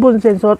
บุญเส้นสด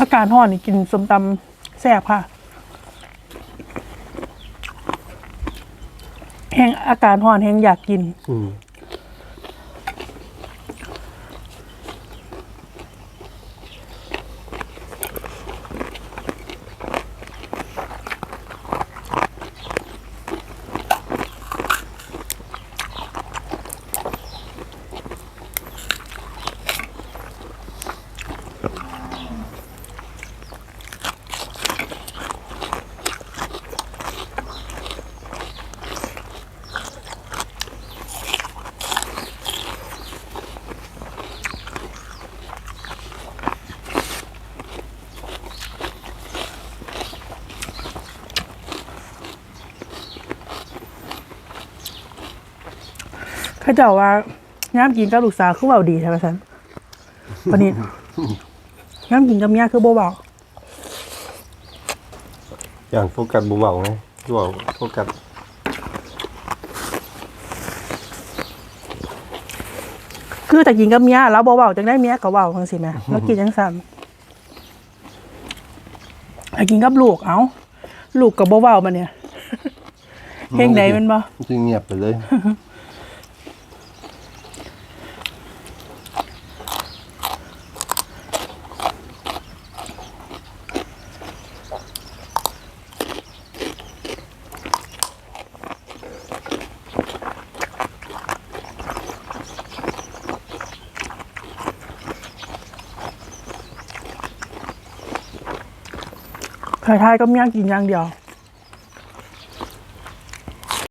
อาการห่อนนี่กินสมตำแซ่บค่ะ แห้งอาการห่อนแห้งอยากกิน อืม เขาเจ้าว่าย้ำกินกับลูกสาวคือเบาดีใช่ไหมสันวันนี้ย้ำกินกับเมียคือบ่เบาอย่างโฟกัสบุเบาไงที่ว่าโฟกัสคือแต่กินกับเมียแล้วบ่เบาจังได้เมียก็เบาจังสิแม่แล้วกินจังสันไอ้กินกับลูกเอ้าลูกกับบ่เบามาเนี่ยเพลงใดมันบ่จริงเงียบไปเลย ถ่ายทยก็ไมียกินอย่างเดียว